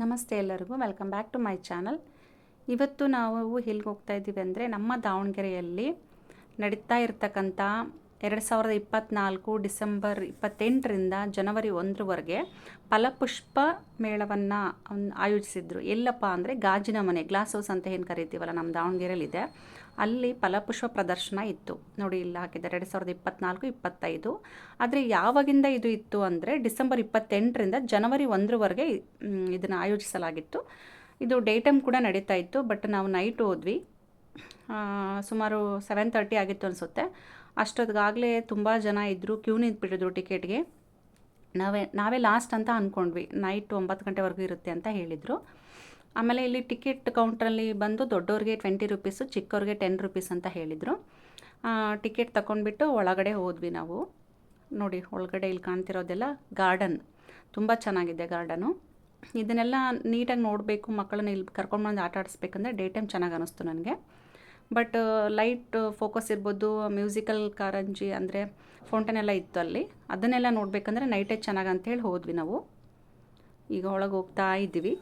ನಮಸ್ತೆ ಎಲ್ಲರಿಗೂ. Welcome back to my channel ಇವತ್ತು ನಾವು ಎಲ್ಲಿಗೆ ಹೋಗ್ತಾ ಇದ್ದೀವಿ ಅಂದರೆ ನಮ್ಮ ದಾವಣಗೆರೆಯಲ್ಲಿ ನಡೀತಾ ಇರ್ತಕ್ಕಂಥ ಎರಡು ಸಾವಿರದ ಇಪ್ಪತ್ತ್ನಾಲ್ಕು ಡಿಸೆಂಬರ್ ಇಪ್ಪತ್ತೆಂಟರಿಂದ ಜನವರಿ ಒಂದರವರೆಗೆ ಫಲಪುಷ್ಪ ಮೇಳವನ್ನು ಆಯೋಜಿಸಿದ್ರು. ಎಲ್ಲಪ್ಪ ಅಂದರೆ ಗಾಜಿನ ಮನೆ ಗ್ಲಾಸ್ ಹೌಸ್ ಅಂತ ಏನು ಕರಿತೀವಲ್ಲ ನಮ್ಮ ದಾವಣಗೆರೆಯಲ್ಲಿದೆ. ಅಲ್ಲಿ ಫಲಪುಷ್ಪ ಪ್ರದರ್ಶನ ಇತ್ತು. ನೋಡಿ, ಇಲ್ಲಿ ಹಾಕಿದ್ದಾರೆ. ಎರಡು ಸಾವಿರದ ಇಪ್ಪತ್ನಾಲ್ಕು, ಇಪ್ಪತ್ತೈದು. ಆದರೆ ಯಾವಾಗಿಂದ ಇದು ಇತ್ತು ಅಂದರೆ ಡಿಸೆಂಬರ್ ಇಪ್ಪತ್ತೆಂಟರಿಂದ ಜನವರಿ ಒಂದರವರೆಗೆ ಇದನ್ನು ಆಯೋಜಿಸಲಾಗಿತ್ತು. ಇದು ಡೇ ಟೈಮ್ ಕೂಡ ನಡೀತಾ ಇತ್ತು, ಬಟ್ ನಾವು ನೈಟ್ ಹೋದ್ವಿ. ಸುಮಾರು ಸೆವೆನ್ ತರ್ಟಿ ಆಗಿತ್ತು ಅನಿಸುತ್ತೆ. ಅಷ್ಟೊತ್ತಿಗಾಗಲೇ ತುಂಬ ಜನ ಇದ್ದರು ಕ್ಯೂ ನಿಂತ್ಬಿಟ್ಟಿದ್ರು ಟಿಕೆಟ್ಗೆ. ನಾವೇ ನಾವೇ ಲಾಸ್ಟ್ ಅಂತ ಅಂದ್ಕೊಂಡ್ವಿ ನೈಟ್ ಒಂಬತ್ತು ಗಂಟೆವರೆಗೂ ಇರುತ್ತೆ ಅಂತ ಹೇಳಿದರು. ಆಮೇಲೆ ಇಲ್ಲಿ ಟಿಕೆಟ್ ಕೌಂಟ್ರಲ್ಲಿ ಬಂದು ದೊಡ್ಡವ್ರಿಗೆ ಟ್ವೆಂಟಿ ರುಪೀಸು, ಚಿಕ್ಕವ್ರಿಗೆ ಟೆನ್ ರುಪೀಸ್ ಅಂತ ಹೇಳಿದರು. ಟಿಕೆಟ್ ತಗೊಂಡ್ಬಿಟ್ಟು ಒಳಗಡೆ ಹೋದ್ವಿ ನಾವು. ನೋಡಿ, ಒಳಗಡೆ ಇಲ್ಲಿ ಕಾಣ್ತಿರೋದೆಲ್ಲ ಗಾರ್ಡನ್. ತುಂಬ ಚೆನ್ನಾಗಿದೆ ಗಾರ್ಡನು. ಇದನ್ನೆಲ್ಲ ನೀಟಾಗಿ ನೋಡಬೇಕು, ಮಕ್ಕಳನ್ನ ಇಲ್ಲಿ ಕರ್ಕೊಂಡ್ಬಂದು ಆಟ ಆಡಿಸ್ಬೇಕಂದ್ರೆ ಡೇ ಟೈಮ್ ಚೆನ್ನಾಗಿ ಅನ್ನಿಸ್ತು ನನಗೆ. ಬಟ್, ಲೈಟ್ ಫೋಕಸ್ ಇರ್ಬೋದು, ಮ್ಯೂಸಿಕಲ್ ಕಾರಂಜಿ ಅಂದರೆ ಫೌಂಟನ್ ಎಲ್ಲ ಇತ್ತು ಅಲ್ಲಿ. ಅದನ್ನೆಲ್ಲ ನೋಡಬೇಕಂದ್ರೆ ನೈಟೇ ಚೆನ್ನಾಗಿ ಅಂತೇಳಿ ಹೋದ್ವಿ ನಾವು. ಈಗ ಒಳಗೆ ಹೋಗ್ತಾ ಇದ್ದೀವಿ.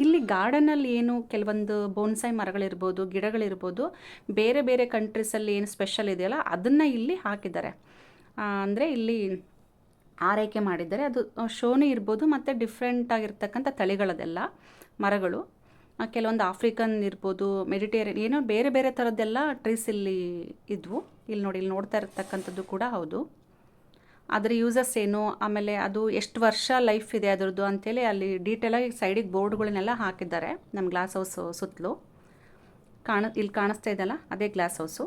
ಇಲ್ಲಿ ಗಾರ್ಡನಲ್ಲಿ ಏನು ಕೆಲವೊಂದು ಬೋನ್ಸಾಯಿ ಮರಗಳಿರ್ಬೋದು, ಗಿಡಗಳಿರ್ಬೋದು, ಬೇರೆ ಬೇರೆ ಕಂಟ್ರೀಸಲ್ಲಿ ಏನು ಸ್ಪೆಷಲ್ ಇದೆಯಲ್ಲ, ಅದನ್ನು ಇಲ್ಲಿ ಹಾಕಿದ್ದಾರೆ. ಅಂದರೆ ಇಲ್ಲಿ ಆರೈಕೆ ಮಾಡಿದ್ದಾರೆ. ಅದು ಶೋನೇ ಇರ್ಬೋದು, ಮತ್ತು ಡಿಫ್ರೆಂಟಾಗಿರ್ತಕ್ಕಂಥ ತಳಿಗಳದೆಲ್ಲ ಮರಗಳು. ಕೆಲವೊಂದು ಆಫ್ರಿಕನ್ ಇರ್ಬೋದು ಮೆಡಿಟೇರಿಯನ್ ಏನೋ ಬೇರೆ ಬೇರೆ ಥರದ್ದೆಲ್ಲ ಟ್ರೀಸ್ ಇಲ್ಲಿ ಇದ್ವು. ಇಲ್ಲಿ ನೋಡಿ, ಇಲ್ಲಿ ನೋಡ್ತಾ ಇರ್ತಕ್ಕಂಥದ್ದು ಕೂಡ ಹೌದು. ಅದರ ಯೂಸಸ್ ಏನು? ಆಮೇಲೆ ಅದು ಎಷ್ಟು ವರ್ಷ ಲೈಫ್ ಇದೆ ಅದರದ್ದು ಅಂತೇಳಿ ಅಲ್ಲಿ ಡೀಟೇಲಾಗಿ ಸೈಡಿಗೆ ಬೋರ್ಡ್ಗಳನ್ನೆಲ್ಲ ಹಾಕಿದ್ದಾರೆ. ನಮ್ಮ ಗ್ಲಾಸ್ ಹೌಸ್ ಸುತ್ತಲೂ. ಕಾಣ, ಇಲ್ಲಿ ಕಾಣಿಸ್ತಾ ಇದೆಯಲ್ಲ, ಅದೇ ಗ್ಲಾಸ್ ಹೌಸು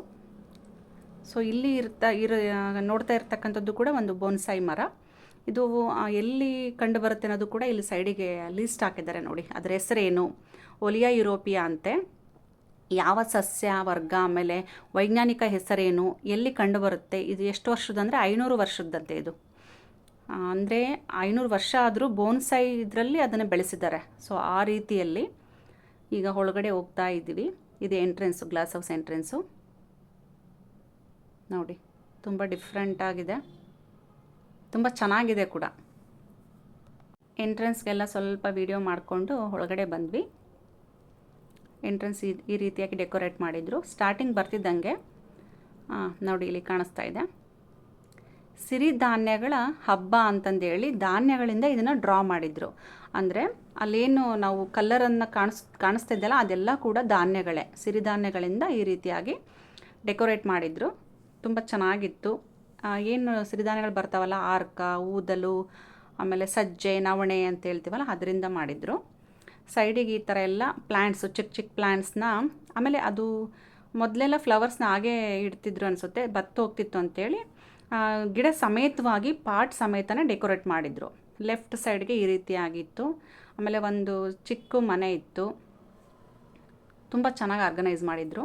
ಸೊ ಇಲ್ಲಿ ಇರ್ತಾ, ಇರ, ನೋಡ್ತಾ ಇರ್ತಕ್ಕಂಥದ್ದು ಕೂಡ ಒಂದು ಬೋನ್ಸಾಯಿ ಮರ. ಇದು ಎಲ್ಲಿ ಕಂಡು ಬರುತ್ತೆ ಅನ್ನೋದು ಕೂಡ ಇಲ್ಲಿ ಸೈಡಿಗೆ ಲಿಸ್ಟ್ ಹಾಕಿದ್ದಾರೆ ನೋಡಿ. ಅದರ ಹೆಸರೇನು? ಒಲಿಯಾ ಯುರೋಪಿಯಾ ಅಂತೆ. ಯಾವ ಸಸ್ಯ, ವರ್ಗ, ಆಮೇಲೆ ವೈಜ್ಞಾನಿಕ ಹೆಸರೇನು, ಎಲ್ಲಿ ಕಂಡುಬರುತ್ತೆ, ಇದು ಎಷ್ಟು ವರ್ಷದ ಅಂದರೆ ಐನೂರು ವರ್ಷದಂತೆ ಇದು. ಅಂದರೆ ಐನೂರು ವರ್ಷ ಆದರೂ ಬೋನ್ಸೈ ಇದರಲ್ಲಿ ಅದನ್ನು ಬೆಳೆಸಿದ್ದಾರೆ. ಸೊ ಆ ರೀತಿಯಲ್ಲಿ ಈಗ ಒಳಗಡೆ ಹೋಗ್ತಾ ಇದ್ದೀವಿ. ಇದು ಎಂಟ್ರೆನ್ಸು ಗ್ಲಾಸ್ ಹೌಸ್ ಎಂಟ್ರೆನ್ಸು ನೋಡಿ, ತುಂಬ ಡಿಫ್ರೆಂಟಾಗಿದೆ ತುಂಬ ಚೆನ್ನಾಗಿದೆ ಕೂಡ. ಎಂಟ್ರೆನ್ಸ್ಗೆಲ್ಲ ಸ್ವಲ್ಪ ವಿಡಿಯೋ ಮಾಡಿಕೊಂಡು ಒಳಗಡೆ ಬಂದ್ವಿ. ಎಂಟ್ರೆನ್ಸ್ ಈ ರೀತಿಯಾಗಿ ಡೆಕೋರೇಟ್ ಮಾಡಿದರು. ಸ್ಟಾರ್ಟಿಂಗ್ ಬರ್ತಿದ್ದಂಗೆ ನೋಡಿ ಇಲ್ಲಿ ಕಾಣಿಸ್ತಾ ಇದೆ. ಸಿರಿಧಾನ್ಯಗಳ ಹಬ್ಬ ಅಂತಂದೇಳಿ ಧಾನ್ಯಗಳಿಂದ ಇದನ್ನು ಡ್ರಾ ಮಾಡಿದರು. ಅಂದರೆ ಅಲ್ಲೇನು ನಾವು ಕಲ್ಲರನ್ನು ಕಾಣಿಸ್ ಕಾಣಿಸ್ತಾ ಇದೆಯಲ್ಲ ಅದೆಲ್ಲ ಕೂಡ ಧಾನ್ಯಗಳೇ. ಸಿರಿಧಾನ್ಯಗಳಿಂದ ಈ ರೀತಿಯಾಗಿ ಡೆಕೋರೇಟ್ ಮಾಡಿದರು. ತುಂಬ ಚೆನ್ನಾಗಿತ್ತು. ಏನು ಸಿರಿಧಾನ್ಯಗಳು ಬರ್ತಾವಲ್ಲ, ಆರ್ಕ, ಊದಲು, ಆಮೇಲೆ ಸಜ್ಜೆ, ನವಣೆ ಅಂತ ಹೇಳ್ತೀವಲ್ಲ, ಅದರಿಂದ ಮಾಡಿದರು. ಸೈಡಿಗೆ ಈ ಥರ ಎಲ್ಲ ಪ್ಲ್ಯಾಂಟ್ಸು ಚಿಕ್ಕ ಚಿಕ್ಕ ಪ್ಲ್ಯಾಂಟ್ಸ್ನ ಆಮೇಲೆ ಅದು ಮೊದಲೆಲ್ಲ ಫ್ಲವರ್ಸ್ನ ಹಾಗೆ ಇಡ್ತಿದ್ರು ಅನಿಸುತ್ತೆ, ಬತ್ತು ಹೋಗ್ತಿತ್ತು ಅಂತೇಳಿ ಗಿಡ ಸಮೇತವಾಗಿ ಪಾಟ್ ಸಮೇತನೇ ಡೆಕೋರೇಟ್ ಮಾಡಿದರು. ಲೆಫ್ಟ್ ಸೈಡ್ಗೆ ಈ ರೀತಿಯಾಗಿತ್ತು ಆಮೇಲೆ ಒಂದು ಚಿಕ್ಕ ಮನೆ ಇತ್ತು. ತುಂಬ ಚೆನ್ನಾಗಿ ಆರ್ಗನೈಸ್ ಮಾಡಿದರು.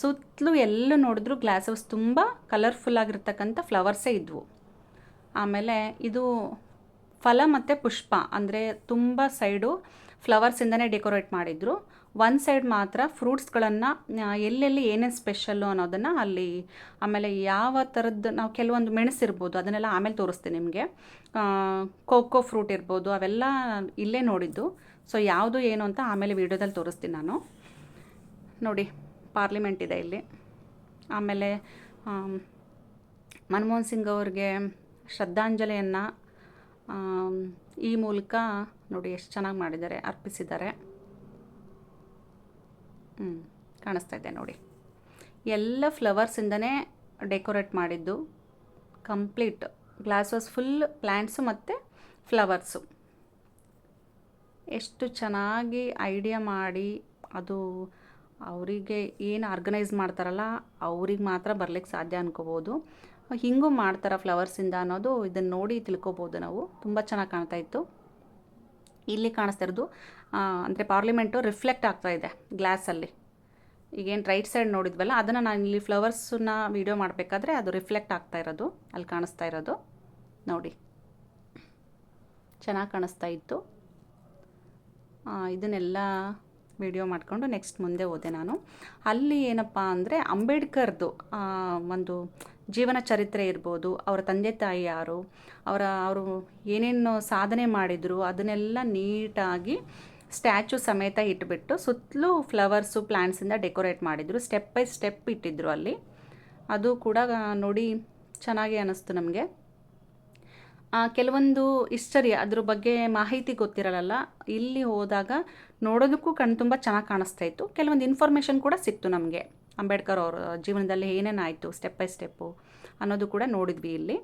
ಸುತ್ತಲೂ ಎಲ್ಲ ನೋಡಿದ್ರು ಗ್ಲಾಸಸ್ ತುಂಬ ಕಲರ್ಫುಲ್ ಆಗಿರ್ತಕ್ಕಂಥ ಫ್ಲವರ್ಸೇ ಇದ್ವು. ಆಮೇಲೆ ಇದು ಫಲ ಮತ್ತು ಪುಷ್ಪ, ಅಂದರೆ ತುಂಬ ಸೈಡು ಫ್ಲವರ್ಸಿಂದನೇ ಡೆಕೋರೇಟ್ ಮಾಡಿದರು. ಒಂದು ಸೈಡ್ ಮಾತ್ರ ಫ್ರೂಟ್ಸ್ಗಳನ್ನು ಎಲ್ಲೆಲ್ಲಿ ಏನೇನು ಸ್ಪೆಷಲ್ಲು ಅನ್ನೋದನ್ನು ಅಲ್ಲಿ, ಆಮೇಲೆ ಯಾವ ಥರದ್ದು ನಾವು ಕೆಲವೊಂದು ಮೆಣಸಿರ್ಬೋದು, ಅದನ್ನೆಲ್ಲ ಆಮೇಲೆ ತೋರಿಸ್ತೀನಿ ನಿಮಗೆ. ಕೋಕೋ ಫ್ರೂಟ್ ಇರ್ಬೋದು, ಅವೆಲ್ಲ ಇಲ್ಲೇ ನೋಡಿದ್ದು. ಸೊ, ಯಾವುದು ಏನು ಅಂತ ಆಮೇಲೆ ವೀಡಿಯೋದಲ್ಲಿ ತೋರಿಸ್ತೀನಿ ನಾನು. ನೋಡಿ, ಪಾರ್ಲಿಮೆಂಟ್ ಇದೆ ಇಲ್ಲಿ. ಆಮೇಲೆ ಮನಮೋಹನ್ ಸಿಂಗ್ ಅವ್ರಿಗೆ ಶ್ರದ್ಧಾಂಜಲಿಯನ್ನು ಈ ಮೂಲಕ ನೋಡಿ ಎಷ್ಟು ಚೆನ್ನಾಗಿ ಮಾಡಿದ್ದಾರೆ, ಅರ್ಪಿಸಿದ್ದಾರೆ. ಹ್ಞೂ ಕಾಣಿಸ್ತಾ ಇದೆ ನೋಡಿ. ಎಲ್ಲ ಫ್ಲವರ್ಸಿಂದನೇ ಡೆಕೋರೇಟ್ ಮಾಡಿದ್ದು. ಕಂಪ್ಲೀಟ್ ಗ್ಲಾಸಸ್ ಫುಲ್ ಪ್ಲ್ಯಾಂಟ್ಸು ಮತ್ತು ಫ್ಲವರ್ಸು ಎಷ್ಟು ಚೆನ್ನಾಗಿ ಐಡಿಯಾ ಮಾಡಿ ಅದು ಅವರಿಗೆ ಏನು ಆರ್ಗನೈಸ್ ಮಾಡ್ತಾರಲ್ಲ, ಅವ್ರಿಗೆ ಮಾತ್ರ ಬರ್ಲಿಕ್ಕೆ ಸಾಧ್ಯ ಅನ್ಕೋಬೋದು. ಹಿಂಗೂ ಮಾಡ್ತಾರೆ ಫ್ಲವರ್ಸಿಂದ ಅನ್ನೋದು ಇದನ್ನು ನೋಡಿ ತಿಳ್ಕೊಬೋದು ನಾವು. ತುಂಬ ಚೆನ್ನಾಗಿ ಕಾಣ್ತಾ ಇತ್ತು. ಇಲ್ಲಿ ಕಾಣಿಸ್ತಾ ಇರೋದು ಅಂದರೆ ಪಾರ್ಲಿಮೆಂಟು ರಿಫ್ಲೆಕ್ಟ್ ಆಗ್ತಾ ಇದೆ ಗ್ಲಾಸಲ್ಲಿ. ಈಗೇನು ರೈಟ್ ಸೈಡ್ ನೋಡಿದ್ವಲ್ಲ, ಅದನ್ನು ನಾನು ಇಲ್ಲಿ ಫ್ಲವರ್ಸನ್ನ ವೀಡಿಯೋ ಮಾಡಬೇಕಾದ್ರೆ ಅದು ರಿಫ್ಲೆಕ್ಟ್ ಆಗ್ತಾ ಇರೋದು, ಅಲ್ಲಿ ಕಾಣಿಸ್ತಾ ಇರೋದು. ನೋಡಿ. ಚೆನ್ನಾಗಿ ಕಾಣಿಸ್ತಾ ಇತ್ತು. ಇದನ್ನೆಲ್ಲ ವಿಡಿಯೋ ಮಾಡಿಕೊಂಡು ನೆಕ್ಸ್ಟ್ ಮುಂದೆ ಹೋದೆ ನಾನು. ಅಲ್ಲಿ ಏನಪ್ಪ ಅಂದರೆ ಅಂಬೇಡ್ಕರ್ದು ಒಂದು ಜೀವನ ಚರಿತ್ರೆ ಇರ್ಬೋದು, ಅವರ ತಂದೆ ತಾಯಿ ಯಾರು, ಅವರ, ಅವರು ಏನೇನು ಸಾಧನೆ ಮಾಡಿದರು, ಅದನ್ನೆಲ್ಲ ನೀಟಾಗಿ ಸ್ಟ್ಯಾಚು ಸಮೇತ ಇಟ್ಬಿಟ್ಟು ಸುತ್ತಲೂ ಫ್ಲವರ್ಸು ಪ್ಲ್ಯಾಂಟ್ಸಿಂದ ಡೆಕೋರೇಟ್ ಮಾಡಿದರು, ಸ್ಟೆಪ್ ಬೈ ಸ್ಟೆಪ್ ಇಟ್ಟಿದ್ರು ಅಲ್ಲಿ. ಅದು ಕೂಡ ನೋಡಿ ಚೆನ್ನಾಗಿ ಅನ್ನಿಸ್ತು ನಮಗೆ. ಕೆಲವೊಂದು ಹಿಸ್ಟರಿ ಅದ್ರ ಬಗ್ಗೆ ಮಾಹಿತಿ ಗೊತ್ತಿರಲ್ಲ ಇಲ್ಲಿ ಹೋದಾಗ ನೋಡೋದಕ್ಕೂ ಕಣ್ ತುಂಬ ಚೆನ್ನಾಗಿ ಕಾಣಿಸ್ತಾ ಇತ್ತು. ಕೆಲವೊಂದು ಇನ್ಫಾರ್ಮೇಷನ್ ಕೂಡ ಸಿಕ್ತು ನಮಗೆ. ಅಂಬೇಡ್ಕರ್ ಅವರ ಜೀವನದಲ್ಲಿ ಏನೇನಾಯಿತು ಸ್ಟೆಪ್ ಬೈ ಸ್ಟೆಪ್ಪು ಅನ್ನೋದು ಕೂಡ ನೋಡಿದ್ವಿ ಇಲ್ಲಿ.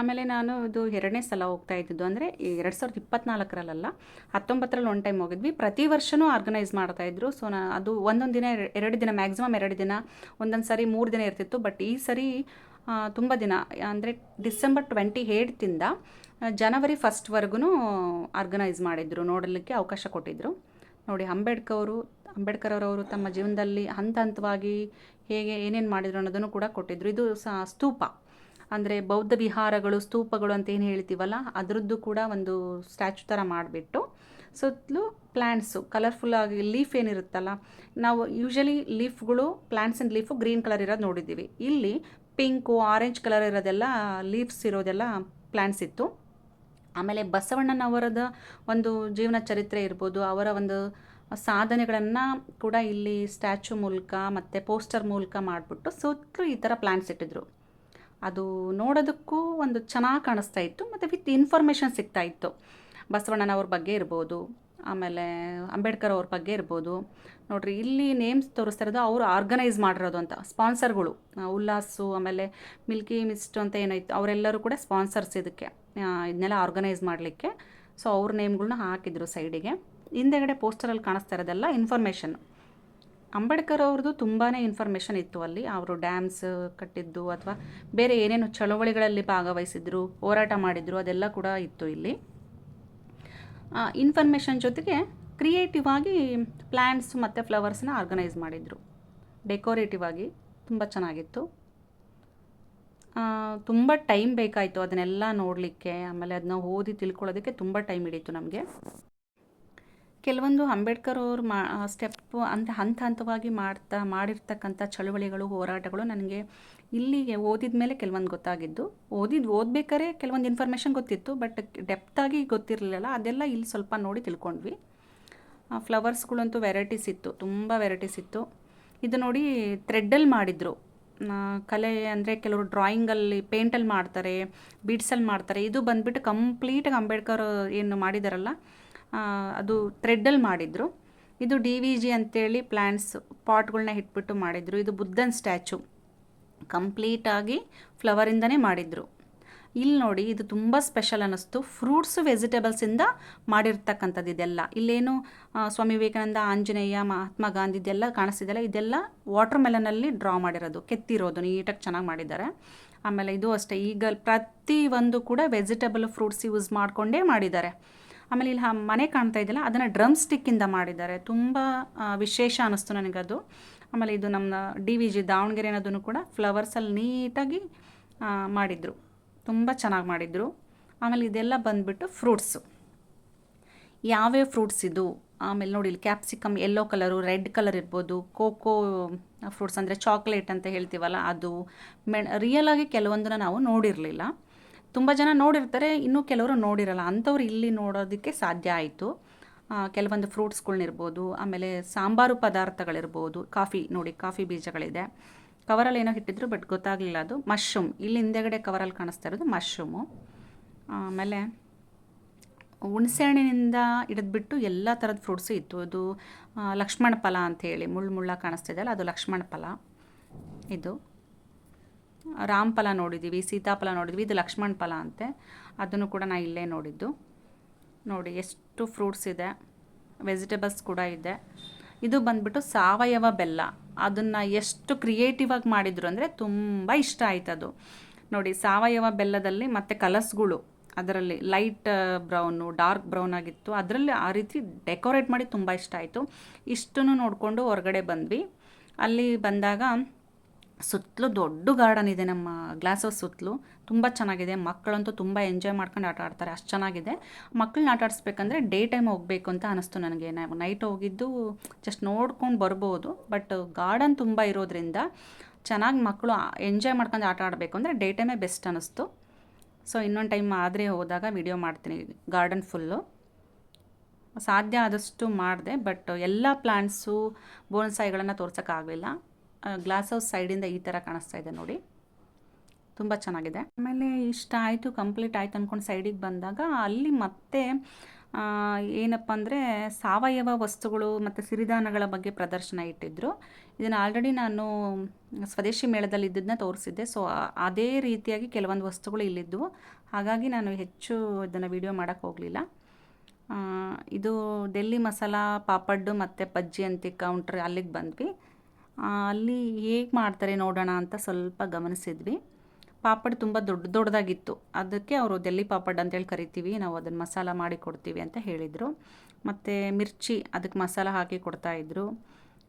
ಆಮೇಲೆ ನಾನು ಇದು ಎರಡನೇ ಸಲ ಹೋಗ್ತಾ ಇದ್ದಿದ್ದು ಅಂದರೆ ಎರಡು ಸಾವಿರದ ಇಪ್ಪತ್ನಾಲ್ಕರಲ್ಲ ಹತ್ತೊಂಬತ್ತರಲ್ಲಿ ಒನ್ ಟೈಮ್ ಹೋಗಿದ್ವಿ. ಪ್ರತಿ ವರ್ಷವೂ ಆರ್ಗನೈಸ್ ಮಾಡ್ತಾಯಿದ್ರು ಸೊ ನಾ ಅದು ಒಂದೊಂದು ದಿನ, ಎರಡು ದಿನ ಮ್ಯಾಕ್ಸಿಮಮ್ ಎರಡು ದಿನ, ಒಂದೊಂದು ಸರಿ ಮೂರು ದಿನ ಇರ್ತಿತ್ತು. ಬಟ್ ಈ ಸರಿ ತುಂಬ ದಿನ, ಅಂದರೆ ಡಿಸೆಂಬರ್ ಟ್ವೆಂಟಿ ಏಯ್ಟ್ತಿಂದ ಜನವರಿ ಫಸ್ಟ್ವರೆಗೂ ಆರ್ಗನೈಸ್ ಮಾಡಿದರು, ನೋಡಲಿಕ್ಕೆ ಅವಕಾಶ ಕೊಟ್ಟಿದ್ದರು ನೋಡಿ ಅಂಬೇಡ್ಕರ್ ಅವರು ಅಂಬೇಡ್ಕರ್ ಅವರವರು ತಮ್ಮ ಜೀವನದಲ್ಲಿ ಹಂತ ಹಂತವಾಗಿ ಹೇಗೆ ಏನೇನು ಮಾಡಿದ್ರು ಅನ್ನೋದನ್ನು ಕೂಡ ಕೊಟ್ಟಿದ್ದರು ಇದು ಸಹ ಸ್ತೂಪ. ಅಂದರೆ ಬೌದ್ಧ ವಿಹಾರಗಳು, ಸ್ತೂಪಗಳು ಅಂತ ಏನು ಹೇಳ್ತೀವಲ್ಲ, ಅದರದ್ದು ಕೂಡ ಒಂದು ಸ್ಟ್ಯಾಚು ಥರ ಮಾಡಿಬಿಟ್ಟು ಸುತ್ತಲೂ ಪ್ಲ್ಯಾಂಟ್ಸು ಕಲರ್ಫುಲ್ಲಾಗಿ ಲೀಫ್ ಏನಿರುತ್ತಲ್ಲ ನಾವು usually ಲೀಫ್ಗಳು plants and leaf green colour ಇರೋದು ನೋಡಿದ್ದೀವಿ. ಇಲ್ಲಿ ಪಿಂಕು, ಆರೆಂಜ್ ಕಲರ್ ಇರೋದೆಲ್ಲ ಲೀವ್ಸ್ ಇರೋದೆಲ್ಲ ಪ್ಲ್ಯಾಂಟ್ಸ್ ಇತ್ತು. ಆಮೇಲೆ ಬಸವಣ್ಣನವರದ ಒಂದು ಜೀವನ ಚರಿತ್ರೆ ಇರ್ಬೋದು, ಅವರ ಒಂದು ಸಾಧನೆಗಳನ್ನು ಕೂಡ ಇಲ್ಲಿ ಸ್ಟ್ಯಾಚು ಮೂಲಕ ಮತ್ತು ಪೋಸ್ಟರ್ ಮೂಲಕ ಮಾಡಿಬಿಟ್ಟು ಸುತ್ತಲೂ ಈ ಥರ ಪ್ಲ್ಯಾನ್ಸ್ ಇಟ್ಟಿದ್ರು. ಅದು ನೋಡೋದಕ್ಕೂ ಒಂದು ಚೆನ್ನಾಗಿ ಕಾಣಿಸ್ತಾ ಇತ್ತು, ಮತ್ತು ವಿತ್ ಇನ್ಫಾರ್ಮೇಷನ್ ಸಿಗ್ತಾ ಇತ್ತು. ಬಸವಣ್ಣನವ್ರ ಬಗ್ಗೆ ಇರ್ಬೋದು, ಆಮೇಲೆ ಅಂಬೇಡ್ಕರ್ ಅವ್ರ ಬಗ್ಗೆ ಇರ್ಬೋದು. ನೋಡಿರಿ, ಇಲ್ಲಿ ನೇಮ್ಸ್ ತೋರಿಸ್ತಾ ಇರೋದು ಅವರು ಆರ್ಗನೈಸ್ ಮಾಡಿರೋದು ಅಂತ, ಸ್ಪಾನ್ಸರ್ಗಳು. ಉಲ್ಲಾಸು, ಆಮೇಲೆ ಮಿಲ್ಕಿ ಮಿಸ್ಟ್ ಅಂತ ಏನಾಯ್ತು, ಅವರೆಲ್ಲರೂ ಕೂಡ ಸ್ಪಾನ್ಸರ್ಸ್ ಇದಕ್ಕೆ. ಇದನ್ನೆಲ್ಲ ಆರ್ಗನೈಸ್ ಮಾಡಲಿಕ್ಕೆ. ಸೊ ಅವ್ರ ನೇಮ್ಗಳನ್ನ ಹಾಕಿದ್ರು ಸೈಡಿಗೆ ಹಿಂದೆಗಡೆ ಪೋಸ್ಟರಲ್ಲಿ ಕಾಣಿಸ್ತಾ ಇರೋದೆಲ್ಲ ಇನ್ಫಾರ್ಮೇಷನ್ ಅಂಬೇಡ್ಕರ್ ಅವ್ರದ್ದು ತುಂಬಾ ಇನ್ಫಾರ್ಮೇಷನ್ ಇತ್ತು ಅಲ್ಲಿ. ಅವರು ಡ್ಯಾಮ್ಸ್ ಕಟ್ಟಿದ್ದು ಅಥವಾ ಬೇರೆ ಏನೇನು ಚಳವಳಿಗಳಲ್ಲಿ ಭಾಗವಹಿಸಿದ್ರು, ಹೋರಾಟ ಮಾಡಿದ್ರು, ಅದೆಲ್ಲ ಕೂಡ ಇತ್ತು ಇಲ್ಲಿ. ಇನ್ಫಾರ್ಮೇಷನ್ ಜೊತೆಗೆ ಕ್ರಿಯೇಟಿವ್ ಆಗಿ ಪ್ಲ್ಯಾಂಟ್ಸ್ ಮತ್ತು ಫ್ಲವರ್ಸ್ನ ಆರ್ಗನೈಸ್ ಮಾಡಿದರು. ಡೆಕೋರೇಟಿವ್ ಆಗಿ ತುಂಬ ಚೆನ್ನಾಗಿತ್ತು. ತುಂಬ ಟೈಮ್ ಬೇಕಾಯಿತು ಅದನ್ನೆಲ್ಲ ನೋಡಲಿಕ್ಕೆ, ಆಮೇಲೆ ಅದನ್ನ ಓದಿ ತಿಳ್ಕೊಳ್ಳೋದಕ್ಕೆ ತುಂಬ ಟೈಮ್ ಹಿಡಿಯಿತು ನಮಗೆ. ಕೆಲವೊಂದು ಅಂಬೇಡ್ಕರ್ ಅವರು ಮಾ ಸ್ಟೆಪ್ಪು ಅಂತ ಹಂತ ಹಂತವಾಗಿ ಮಾಡ್ತಾ, ಮಾಡಿರ್ತಕ್ಕಂಥ ಚಳುವಳಿಗಳು, ಹೋರಾಟಗಳು ನನಗೆ ಇಲ್ಲಿಗೆ ಓದಿದ ಮೇಲೆ ಕೆಲವೊಂದು ಗೊತ್ತಾಗಿದ್ದು. ಓದಿದ್ದು ಓದಬೇಕಾದ್ರೆ ಕೆಲವೊಂದು ಇನ್ಫಾರ್ಮೇಷನ್ ಗೊತ್ತಿತ್ತು ಬಟ್ ಡೆಪ್ತಾಗಿ ಗೊತ್ತಿರಲಿಲ್ಲ ಅದೆಲ್ಲ ಇಲ್ಲಿ ಸ್ವಲ್ಪ ನೋಡಿ ತಿಳ್ಕೊಂಡ್ವಿ. ಫ್ಲವರ್ಸ್ಗಳಂತೂ ವೆರೈಟೀಸ್ ಇತ್ತು, ತುಂಬ ವೆರೈಟೀಸ್ ಇತ್ತು. ಇದು ನೋಡಿ ಥ್ರೆಡ್ಡಲ್ಲಿ ಮಾಡಿದರು. ಕಲೆ ಅಂದರೆ ಕೆಲವರು ಡ್ರಾಯಿಂಗಲ್ಲಿ ಪೇಂಟಲ್ಲಿ ಮಾಡ್ತಾರೆ ಬೀಡ್ಸಲ್ಲಿ ಮಾಡ್ತಾರೆ. ಇದು ಬಂದುಬಿಟ್ಟು ಕಂಪ್ಲೀಟಾಗಿ ಅಂಬೇಡ್ಕರ್ ಏನು ಮಾಡಿದಾರಲ್ಲ ಅದು ಥ್ರೆಡ್ಡಲ್ಲಿ ಮಾಡಿದರು. ಇದು ಡಿ ವಿ ಜಿ ಅಂತೇಳಿ ಪ್ಲ್ಯಾಂಟ್ಸ್ ಪಾಟ್ಗಳನ್ನ ಇಟ್ಬಿಟ್ಟು ಮಾಡಿದರು. ಇದು ಬುದ್ಧನ ಸ್ಟ್ಯಾಚು ಕಂಪ್ಲೀಟಾಗಿ ಫ್ಲವರಿಂದನೇ ಮಾಡಿದರು. ಇಲ್ಲಿ ನೋಡಿ, ಇದು ತುಂಬ ಸ್ಪೆಷಲ್ ಅನ್ನಿಸ್ತು. ಫ್ರೂಟ್ಸ್ ವೆಜಿಟೇಬಲ್ಸಿಂದ ಮಾಡಿರ್ತಕ್ಕಂಥದ್ದು ಇದೆಲ್ಲ. ಇಲ್ಲೇನು ಸ್ವಾಮಿ ವಿವೇಕಾನಂದ, ಆಂಜನೇಯ, ಮಹಾತ್ಮ ಗಾಂಧಿ ಇದೆಲ್ಲ ಕಾಣಿಸ್ತಿದೆಯಲ್ಲ? ಇದೆಲ್ಲ ವಾಟರ್ ಮೆಲನಲ್ಲಿ ಡ್ರಾ ಮಾಡಿರೋದು. ಕೆತ್ತಿರೋದು, ನೀಟಾಗಿ ಚೆನ್ನಾಗಿ ಮಾಡಿದ್ದಾರೆ. ಆಮೇಲೆ ಇದು ಅಷ್ಟೇ. ಈಗ ಪ್ರತಿ ಒಂದು ಕೂಡ ವೆಜಿಟೇಬಲ್ ಫ್ರೂಟ್ಸ್ ಯೂಸ್ ಮಾಡಿಕೊಂಡೇ ಮಾಡಿದ್ದಾರೆ. ಆಮೇಲೆ ಇಲ್ಲಿ ಮನೆ ಕಾಣ್ತಾ ಇದೆಯಲ್ಲ, ಅದನ್ನು ಡ್ರಮ್ ಸ್ಟಿಕ್ಕಿಂದ ಮಾಡಿದ್ದಾರೆ. ತುಂಬ ವಿಶೇಷ ಅನ್ನಿಸ್ತು ನನಗದು. ಆಮೇಲೆ ಇದು ನಮ್ಮ ಡಿ ವಿ ಜಿ ದಾವಣಗೆರೆ ಅನ್ನೋದನ್ನು ಕೂಡ ಫ್ಲವರ್ಸಲ್ಲಿ ನೀಟಾಗಿ ಮಾಡಿದರು. ತುಂಬ ಚೆನ್ನಾಗಿ ಮಾಡಿದರು. ಆಮೇಲೆ ಇದೆಲ್ಲ ಬಂದುಬಿಟ್ಟು ಫ್ರೂಟ್ಸು. ಯಾವ್ಯಾವ ಫ್ರೂಟ್ಸ್ ಇದು? ಆಮೇಲೆ ನೋಡಿ ಇಲ್ಲಿ capsicum yellow colour red colour ಇರ್ಬೋದು ಕೋಕೋ ಫ್ರೂಟ್ಸ್ ಅಂದರೆ ಚಾಕ್ಲೇಟ್ ಅಂತ ಹೇಳ್ತೀವಲ್ಲ ಅದು. ಮೆ ರಿಯಲಾಗಿ ಕೆಲವೊಂದನ್ನು ನಾವು ನೋಡಿರಲಿಲ್ಲ. ತುಂಬ ಜನ ನೋಡಿರ್ತಾರೆ, ಇನ್ನೂ ಕೆಲವರು ನೋಡಿರಲ್ಲ. ಅಂಥವ್ರು ಇಲ್ಲಿ ನೋಡೋದಕ್ಕೆ ಸಾಧ್ಯ ಆಯಿತು. ಕೆಲವೊಂದು ಫ್ರೂಟ್ಸ್ಗಳ್ನಿರ್ಬೋದು ಆಮೇಲೆ ಸಾಂಬಾರು ಪದಾರ್ಥಗಳಿರ್ಬೋದು, ಕಾಫಿ, ನೋಡಿ ಕಾಫಿ ಬೀಜಗಳಿದೆ. ಕವರಲ್ಲಿ ಏನೋ ಇಟ್ಟಿದ್ರು ಬಟ್ ಗೊತ್ತಾಗಲಿಲ್ಲ ಅದು. ಮಶ್ರೂಮ್ ಇಲ್ಲಿ ಹಿಂದೆಗಡೆ ಕವರಲ್ಲಿ ಕಾಣಿಸ್ತಾ ಇರೋದು ಮಶ್ರೂಮು ಆಮೇಲೆ ಹುಣಸೆಹಣ್ಣಿನಿಂದ ಹಿಡಿದ್ಬಿಟ್ಟು ಎಲ್ಲ ಥರದ ಫ್ರೂಟ್ಸು ಇತ್ತು. ಅದು ಲಕ್ಷ್ಮಣ ಫಲ ಅಂಥೇಳಿ ಮುಳ್ಳು ಮುಳ್ಳ ಕಾಣಿಸ್ತಿದೆಯಲ್ಲ ಅದು ಲಕ್ಷ್ಮಣ ಫಲ. ಇದು. ರಾಮಫಲ ನೋಡಿದ್ದೀವಿ ಸೀತಾಫಲ ನೋಡಿದ್ವಿ, ಇದು ಲಕ್ಷ್ಮಣ ಫಲ ಅಂತೆ. ಅದನ್ನು ಕೂಡ ನಾನು ಇಲ್ಲೇ ನೋಡಿದ್ದು. ನೋಡಿ, ಎಷ್ಟು ಫ್ರೂಟ್ಸ್ ಇದೆ. ವೆಜಿಟೇಬಲ್ಸ್ ಕೂಡ ಇದೆ. ಇದು ಬಂದ್ಬಿಟ್ಟು ಸಾವಯವ ಬೆಲ್ಲ. ಅದನ್ನು ಎಷ್ಟು ಕ್ರಿಯೇಟಿವ್ ಆಗಿ ಮಾಡಿದರು ಅಂದರೆ ತುಂಬ ಇಷ್ಟ ಆಯ್ತು ಅದು. ನೋಡಿ, ಸಾವಯವ ಬೆಲ್ಲದಲ್ಲಿ ಮತ್ತು ಕಲರ್ಸ್ಗಳು ಅದರಲ್ಲಿ ಲೈಟ್ ಬ್ರೌನು ಡಾರ್ಕ್ ಬ್ರೌನ್ ಆಗಿತ್ತು. ಅದರಲ್ಲಿ ಆ ರೀತಿ ಡೆಕೋರೇಟ್ ಮಾಡಿ ತುಂಬ ಇಷ್ಟ ಆಯಿತು. ಇಷ್ಟನ್ನು ನೋಡಿಕೊಂಡು ಹೊರಗಡೆ ಬಂದ್ವಿ. ಅಲ್ಲಿ ಬಂದಾಗ ಸುತ್ತಲೂ ದೊಡ್ಡ ಗಾರ್ಡನ್ ಇದೆ ನಮ್ಮ ಗ್ಲಾಸ್ ಹೌಸ್ ಸುತ್ತಲೂ. ತುಂಬ ಚೆನ್ನಾಗಿದೆ. ಮಕ್ಕಳಂತೂ ತುಂಬ ಎಂಜಾಯ್ ಮಾಡ್ಕೊಂಡು ಆಟ ಆಡ್ತಾರೆ. ಅಷ್ಟು ಚೆನ್ನಾಗಿದೆ. ಮಕ್ಕಳನ್ನ ಆಟ ಆಡಿಸ್ಬೇಕಂದ್ರೆ ಡೇ ಟೈಮ್ ಹೋಗಬೇಕು ಅಂತ ಅನಿಸ್ತು ನನಗೆ. ನೈಟ್ ಹೋಗಿದ್ದು ಜಸ್ಟ್ ನೋಡ್ಕೊಂಡು ಬರ್ಬೋದು. ಬಟ್ ಗಾರ್ಡನ್ ತುಂಬ ಇರೋದ್ರಿಂದ ಚೆನ್ನಾಗಿ ಮಕ್ಕಳು ಎಂಜಾಯ್ ಮಾಡ್ಕೊಂಡು ಆಟ ಆಡಬೇಕು ಅಂದರೆ ಡೇ ಟೈಮೇ ಬೆಸ್ಟ್ ಅನ್ನಿಸ್ತು ಸೊ ಇನ್ನೊಂದು ಟೈಮ್ ಆದರೆ ಹೋದಾಗ ವಿಡಿಯೋ ಮಾಡ್ತೀನಿ. ಗಾರ್ಡನ್ ಫುಲ್ಲು ಸಾಧ್ಯ ಆದಷ್ಟು ಮಾಡಿದೆ ಬಟ್ ಎಲ್ಲ ಪ್ಲ್ಯಾಂಟ್ಸು ಬೋನ್ಸಾಯಿಗಳನ್ನು ತೋರ್ಸೋಕ್ಕಾಗಲಿಲ್ಲ. ಗ್ಲಾಸ್ ಹೌಸ್ ಸೈಡಿಂದ ಈ ಥರ ಕಾಣಿಸ್ತಾ ಇದೆ ನೋಡಿ. ತುಂಬ ಚೆನ್ನಾಗಿದೆ. ಆಮೇಲೆ ಇಷ್ಟ ಆಯಿತು ಕಂಪ್ಲೀಟ್ ಆಯಿತು ಅಂದ್ಕೊಂಡು ಸೈಡಿಗೆ ಬಂದಾಗ ಅಲ್ಲಿ ಮತ್ತೆ ಏನಪ್ಪ ಅಂದರೆ ಸಾವಯವ ವಸ್ತುಗಳು ಮತ್ತು ಸಿರಿಧಾನಗಳ ಬಗ್ಗೆ ಪ್ರದರ್ಶನ ಇಟ್ಟಿದ್ದರು ಇದನ್ನು ಆಲ್ರೆಡಿ ನಾನು ಸ್ವದೇಶಿ ಮೇಳದಲ್ಲಿ ಇದ್ದದನ್ನ ತೋರಿಸಿದ್ದೆ. ಸೊ ಅದೇ ರೀತಿಯಾಗಿ ಕೆಲವೊಂದು ವಸ್ತುಗಳು ಇಲ್ಲಿದ್ದವು ಹಾಗಾಗಿ ನಾನು ಹೆಚ್ಚು ಇದನ್ನು ವಿಡಿಯೋ ಮಾಡೋಕ್ಕೆ ಹೋಗಲಿಲ್ಲ. ಇದು ಡೆಲ್ಲಿ ಮಸಾಲ ಪಾಪಡ್ಡು ಮತ್ತು ಬಜ್ಜಿ ಅಂತ ಕೌಂಟ್ರ್ ಅಲ್ಲಿಗೆ ಬಂದ್ವಿ. ಅಲ್ಲಿ ಹೇಗೆ ಮಾಡ್ತಾರೆ ನೋಡೋಣ ಅಂತ ಸ್ವಲ್ಪ ಗಮನಿಸಿದ್ವಿ. ಪಾಪಡ್ ತುಂಬ ದೊಡ್ಡ ದೊಡ್ಡದಾಗಿತ್ತು. ಅದಕ್ಕೆ ಅವರು ಡೆಲ್ಲಿ ಪಾಪಡ್ ಅಂತೇಳಿ ಕರಿತೀವಿ, ನಾವು ಅದನ್ನು ಮಸಾಲ ಮಾಡಿ ಕೊಡ್ತೀವಿ ಅಂತ ಹೇಳಿದರು. ಮತ್ತು ಮಿರ್ಚಿ ಅದಕ್ಕೆ ಮಸಾಲ ಹಾಕಿ ಕೊಡ್ತಾಯಿದ್ರು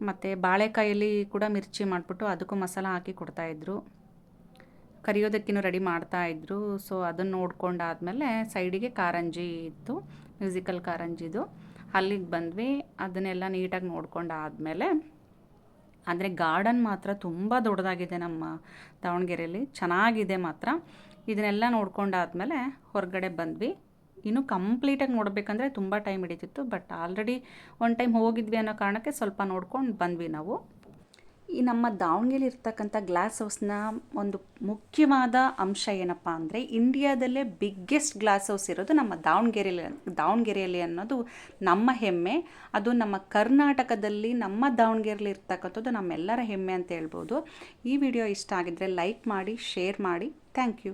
ಮತ್ತು ಬಾಳೆಕಾಯಲ್ಲಿ ಕೂಡ ಮಿರ್ಚಿ ಮಾಡಿಬಿಟ್ಟು ಅದಕ್ಕೂ ಮಸಾಲ ಹಾಕಿ ಕೊಡ್ತಾಯಿದ್ರು ಕರಿಯೋದಕ್ಕಿನ್ನೂ ರೆಡಿ ಮಾಡ್ತಾ ಇದ್ರು. ಸೊ ಅದನ್ನು ನೋಡ್ಕೊಂಡಾದಮೇಲೆ ಸೈಡಿಗೆ ಕಾರಂಜಿ ಇತ್ತು, ಮ್ಯೂಸಿಕಲ್ ಕಾರಂಜಿದು. ಅಲ್ಲಿಗೆ ಬಂದ್ವಿ. ಅದನ್ನೆಲ್ಲ ನೀಟಾಗಿ ನೋಡ್ಕೊಂಡಾದ್ಮೇಲೆ ಅಂದರೆ ಗಾರ್ಡನ್ ಮಾತ್ರ ತುಂಬ ದೊಡ್ಡದಾಗಿದೆ ನಮ್ಮ ದಾವಣಗೆರೆಯಲ್ಲಿ ಚೆನ್ನಾಗಿದೆ ಮಾತ್ರ. ಇದನ್ನೆಲ್ಲ ನೋಡ್ಕೊಂಡಾದ್ಮೇಲೆ ಹೊರಗಡೆ ಬಂದ್ವಿ. ಇನ್ನೂ ಕಂಪ್ಲೀಟಾಗಿ ನೋಡಬೇಕಂದ್ರೆ ತುಂಬ ಟೈಮ್ ಹಿಡಿತಿತ್ತು ಬಟ್ ಆಲ್ರೆಡಿ ಒನ್ ಟೈಮ್ ಹೋಗಿದ್ವಿ ಅನ್ನೋ ಕಾರಣಕ್ಕೆ ಸ್ವಲ್ಪ ನೋಡ್ಕೊಂಡು ಬಂದ್ವಿ ನಾವು. ಈ ನಮ್ಮ ದಾವಣಗೆರೆ ಇರ್ತಕ್ಕಂಥ ಗ್ಲಾಸ್ ಹೌಸ್ನ ಒಂದು ಮುಖ್ಯವಾದ ಅಂಶ ಏನಪ್ಪ ಅಂದರೆ ಇಂಡಿಯಾದಲ್ಲೇ ಬಿಗ್ಗೆಸ್ಟ್ ಗ್ಲಾಸ್ ಹೌಸ್ ಇರೋದು ನಮ್ಮ ದಾವಣಗೆರೆಯಲ್ಲಿ ದಾವಣಗೆರೆಯಲ್ಲಿ ಅನ್ನೋದು ನಮ್ಮ ಹೆಮ್ಮೆ. ಅದು ನಮ್ಮ ಕರ್ನಾಟಕದಲ್ಲಿ, ನಮ್ಮ ದಾವಣಗೆರೆಯಲ್ಲಿ ಇರ್ತಕ್ಕಂಥದ್ದು ನಮ್ಮೆಲ್ಲರ ಹೆಮ್ಮೆ ಅಂತ ಹೇಳ್ಬೋದು. ಈ ವಿಡಿಯೋ ಇಷ್ಟ ಆಗಿದ್ದರೆ ಲೈಕ್ ಮಾಡಿ ಶೇರ್ ಮಾಡಿ. Thank you